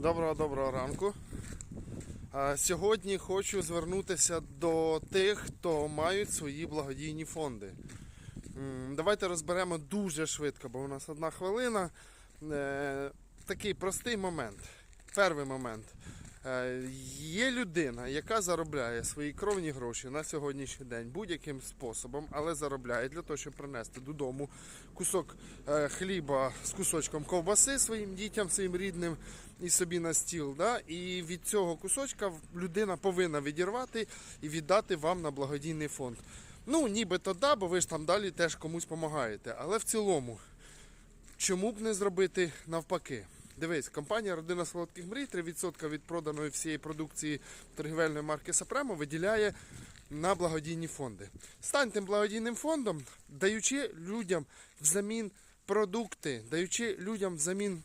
Доброго доброго ранку. Сьогодні хочу звернутися до тих, хто мають свої благодійні фонди. Давайте розберемо дуже швидко, бо у нас одна хвилина. Е, Такий простий момент. Перший момент. Е, Є людина, яка заробляє свої кровні гроші на сьогоднішній день будь-яким способом, але заробляє для того, щоб принести додому кусок е, хліба з кусочком ковбаси своїм дітям, своїм рідним і собі на стіл. Да? І від цього кусочка людина повинна відірвати і віддати вам на благодійний фонд. Ну, нібито да, бо ви ж там далі теж комусь допомагаєте. Але в цілому, чому б не зробити навпаки? Дивись, компанія Родина Солодких Мрій 3% від проданої всієї продукції торгівельної марки Сапремо виділяє на благодійні фонди. Стань тим благодійним фондом, даючи людям взамін продукти, даючи людям взамін